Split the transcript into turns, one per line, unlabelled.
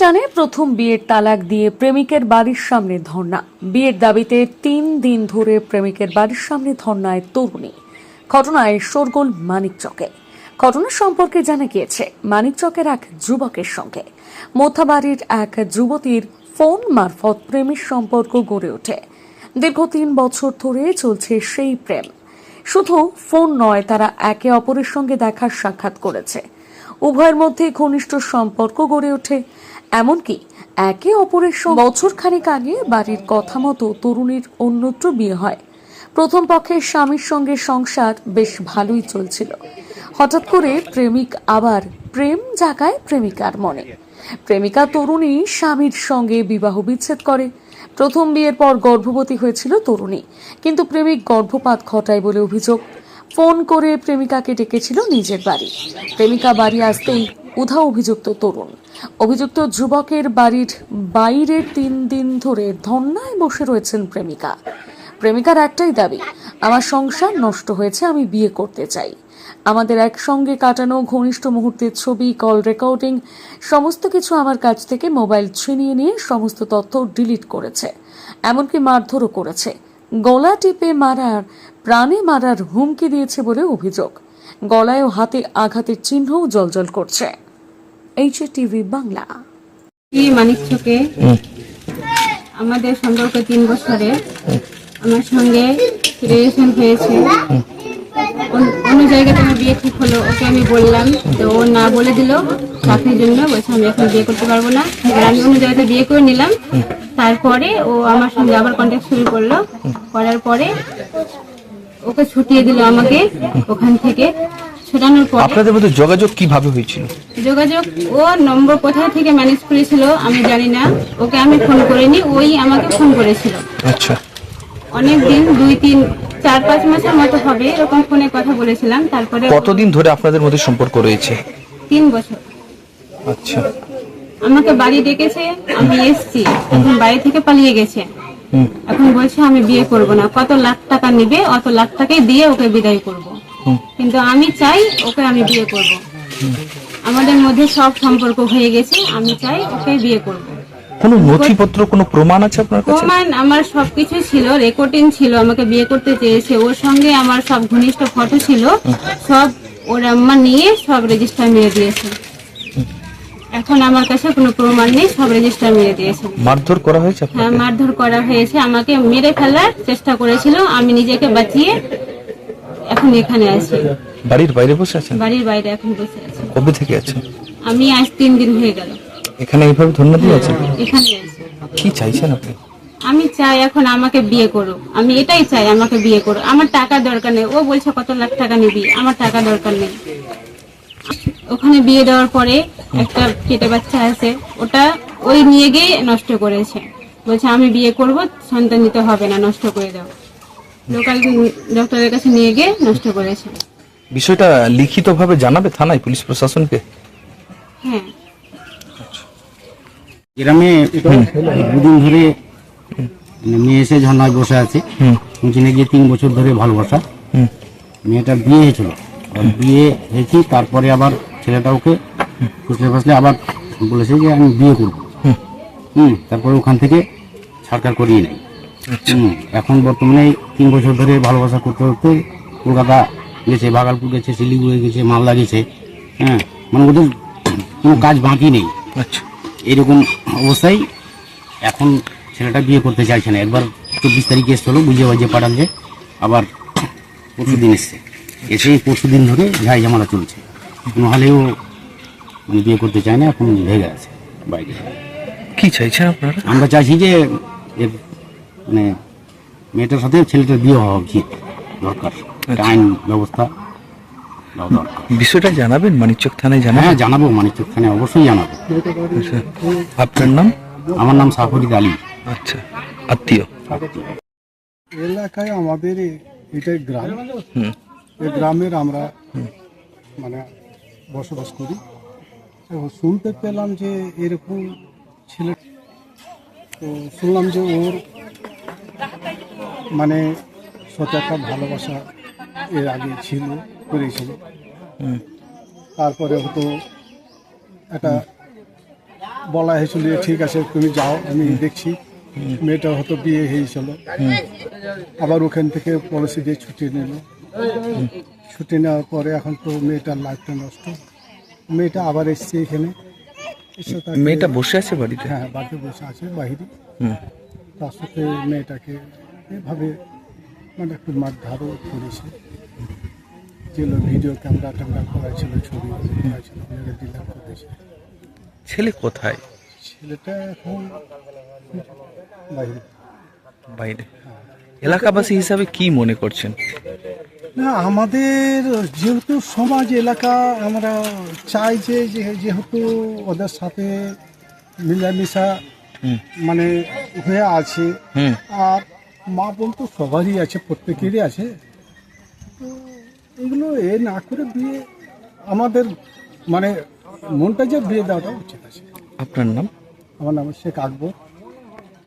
টানে প্রথম বিয়ের তালাক দিয়ে প্রেমিকের বাড়ির সামনে ধর্ণা। বিয়ের দাবিতে তিন দিন ধরে প্রেমিকের বাড়ির সামনে ধর্ণায় তরুণী। ঘটনায় শোরগোল মানিকচকে। ঘটনা সম্পর্কে জানা গিয়েছে, মানিকচকের এক যুবকের সঙ্গে। মোথাবাড়ির এক যুবতীর ফোন মারফত প্রেমের সম্পর্ক গড়ে ওঠে। দীর্ঘ তিন বছর ধরে চলছে সেই প্রেম। শুধু ফোন নয়, তারা একে অপরের সঙ্গে দেখার সাক্ষাৎ করেছে। উভয়ের মধ্যে ঘনিষ্ঠ সম্পর্ক গড়ে ওঠে। এমনকি একে অপরের সঙ্গে বছর খানেক আগে বাড়ির কথা মতো তরুণীর অন্যত্র বিয়ে হয়। প্রথম পক্ষে স্বামীর সঙ্গে সংসার বেশ ভালোই চলছিল। হঠাৎ করে প্রেমিক আবার প্রেম জাগায় প্রেমিকার মনে। প্রেমিকা তরুণী স্বামীর সঙ্গে বিবাহ বিচ্ছেদ করে। প্রথম বিয়ের পর গর্ভবতী হয়েছিল তরুণী, কিন্তু প্রেমিক গর্ভপাত ঘটায় বলে অভিযোগ। ফোন করে প্রেমিকাকে ডেকেছিল নিজের বাড়ি। প্রেমিকা বাড়ি আসতেই উধাও অভিযুক্ত তরুণ। অভিযুক্ত যুবকের বাড়ির বাইরে তিন দিন ধরে ধর্নায় বসে রয়েছেন প্রেমিকা। প্রেমিকার একটাই দাবি, আমার সংসার নষ্ট হয়েছে, আমি বিয়ে করতে চাই। আমাদের একসঙ্গে কাটানো ঘনিষ্ঠ মুহূর্তের ছবি, কল রেকর্ডিং, সমস্ত কিছু আমার কাছ থেকে মোবাইল ছিনিয়ে নিয়ে সমস্ত তথ্য ডিলিট করেছে। এমনকি মারধরও করেছে। গলা টিপে মারার, প্রাণে মারার হুমকি দিয়েছে বলে অভিযোগ। গলায় ও হাতে আঘাতের চিহ্নও জলজল করছে। এইচ টিভি বাংলা
মানিকচকে আমাদের সম্পর্ক তিন বছরে আমার সঙ্গে রিলেশন হয়েছে। অন- অন্য জায়গাতে আমার বিয়ে ঠিক হলো, ওকে আমি বললাম তো ও না বলে দিল, চাকরির জন্য, বলছে আমি এখন বিয়ে করতে পারব না। এবার আমি অন্য জায়গাতে বিয়ে করে নিলাম। তারপরে ও আমার সঙ্গে আবার কন্ট্যাক্ট শুরু করল। করার পরে ওকে ছুটিয়ে দিল আমাকে ওখান থেকে। ছুটানোর পরে
আপনাদের মধ্যে যোগাযোগ কীভাবে হয়েছিল?
যোগাযোগ ও নম্বর কোথা থেকে ম্যানেজ করেছিল আমি জানি না। ওকে আমি ফোন করিনি ওই আমাকে ফোন করেছিল।
আচ্ছা।
অনেক দিন দুই তিন চার পাঁচ মাসের মতো হবে এরকম ফোনে কথা বলেছিলাম তারপরে
কতদিন ধরে আপনাদের মধ্যে সম্পর্ক রয়েছে?
তিন বছর।
আচ্ছা।
আমাকে বাড়ি ডেকেছে আমি এসছি এখন বাড়ি থেকে পালিয়ে গেছে। এখন বলছে আমি বিয়ে করব না কত লাখ টাকা নেবে অত লাখ টাকাই দিয়ে ওকে বিদায় করব। কিন্তু আমি চাই ওকে আমি বিয়ে করব। আমাদের মধ্যে সব সম্পর্ক হয়ে গেছে আমি চাই ওকে বিয়ে করব।
কোনো নথিপত্র কোনো প্রমাণ আছে আপনার কাছে?
প্রমাণ আমার সবকিছু ছিল রেকর্ডিং ছিল আমাকে বিয়ে করতে চেয়েছে। ওর সঙ্গে আমার সব ঘনিষ্ঠ ফটো ছিল সব ওর আম্মা নিয়ে সব রেজিস্টার মেরে দিয়েছে। এখন আমার কাছে কোনো প্রমাণ নেই সব রেজিস্টার মেরে দিয়েছে।
মারধর করা হয়েছে
হ্যাঁ মারধর করা হয়েছে। আমাকে মেরে ফেলার চেষ্টা করেছিল আমি নিজেকে বাঁচিয়ে এখন এখানে আছি।
বাড়ির বাইরে বসে আছেন?
বাড়ির বাইরে এখন বসে আছি।
কবে থেকে আছেন?
আমি আজ তিন দিন হয়ে গেল।
এখানে এইভাবে ধন্যবাদ দিয়ে আছেন?
এখানে আছি।
কি চাইছেন আপনি?
আমি চাই এখন আমাকে বিয়ে করো আমি এটাই চাই আমাকে বিয়ে করো আমার টাকা দরকার নেই। ও বলছে কত লাখ টাকা নিবি? আমার টাকা দরকার নেই। ওখানে বিয়ে দেওয়ার পরে একটা পেটে বাচ্চা আছে। ওটা ওই নিয়ে গিয়ে নষ্ট করেছে। বলছে আমি বিয়ে করব সন্তান দিতে হবে না নষ্ট করে দাও। লোকাল ডক্টরের কাছে নিয়ে গিয়ে নষ্ট করেছে।
বিষয়টা লিখিতভাবে জানাবে থানায় পুলিশ প্রশাসনকে?
হ্যাঁ।
গ্রামে দুদিন ধরে মেয়ে এসে ঝর্ণায় বসে আছে।
হুম।
গিয়ে তিন বছর ধরে ভালোবাসা।
হুম।
মেয়েটার বিয়ে হয়েছিল। বিয়ে হয়েছি তারপরে আবার ছেলেটা ওকে ফুসলে ফাসলে আবার বলেছে যে আমি বিয়ে করব।
হুম।
তারপরে ওখান থেকে সরকার করিয়ে নেয়। এখন বর্তমানে তিন বছর ধরে ভালোবাসা করতে করতে কলকাতা গেছে ভাগালপুর গেছে শিলিগুড়ি গেছে মালদা গেছে হ্যাঁ মানে ওদের কোনো কাজ বাকি নেই।
আচ্ছা।
এরকম অবস্থায় এখন ছেলেটা বিয়ে করতে চাইছে না। একবার চব্বিশ তারিখে এসছিল বুঝে বাজে পাঠান যে আবার পরশু দিন এসছে। এসে পরশু দিন ধরে ঝাই ঝামেলা চলছে নাহলেও মানে বিয়ে করতে চায় না এখন ভেগে আছে বাইরে।
কি চাইছেন আপনারা?
আমরা চাইছি যে এর মানে মেয়েটার সাথে ছেলেটার বিয়ে হওয়া উচিত দরকার। আইন ব্যবস্থা
বিষয়টা জানাবেন মানিকচক থানায়
হ্যাঁ
জানাবেন
জানাব মানিকচক থানে অবশ্যই জানাব।
আচ্ছা। আপনার নাম?
আমার নাম সাফরিদ আলী।
আচ্ছা। আত্মীয়?
এলাকায় আমাদের এ- এটাই গ্রাম। এই গ্রামের আমরা মানে বসবাস করি। এবং শুনতে পেলাম যে এরকম ছেলে তো শুনলাম যে ওর মানে সাথে একটা ভালোবাসা এর আগে ছিল করেছিল। তারপরে হয়তো একটা বলা হয়েছিল যে ঠিক আছে তুমি যাও আমি দেখছি মেয়েটা হয়তো বিয়ে হয়েছিল। আবার ওখান থেকে পলিসি দিয়ে ছুটি নিল। ছুটি নেওয়ার পরে এখন তো মেয়েটার লাইফটা নষ্ট। মেয়েটা আবার এসছে এখানে।
মেয়েটা বসে আছে বাড়িতে?
হ্যাঁ বাড়িতে বসে আছে বাহিরে। তার সাথে মেয়েটাকে এভাবে মানে একটু মারধারও করেছে। যেগুলো ভিডিও ক্যামেরা ট্যামেরা করা ছিল ছবি করা ছিল করেছে।
ছেলে কোথায়?
ছেলেটা এখন বাইরে।
বাইরে। এলাকাবাসী হিসাবে কি মনে করছেন?
না আমাদের যেহেতু সমাজ এলাকা আমরা চাই যে যে- যেহেতু ওদের সাথে মিলামিশা মানে হয়ে আছে আর মা বলতো তো সবারই আছে প্রত্যেকেরই আছে। তো এগুলো এ না করে বিয়ে আমাদের মানে মনটা যে বিয়ে দেওয়াটা উচিত আছে।
আপনার নাম?
আমার নাম শেখ আকবর।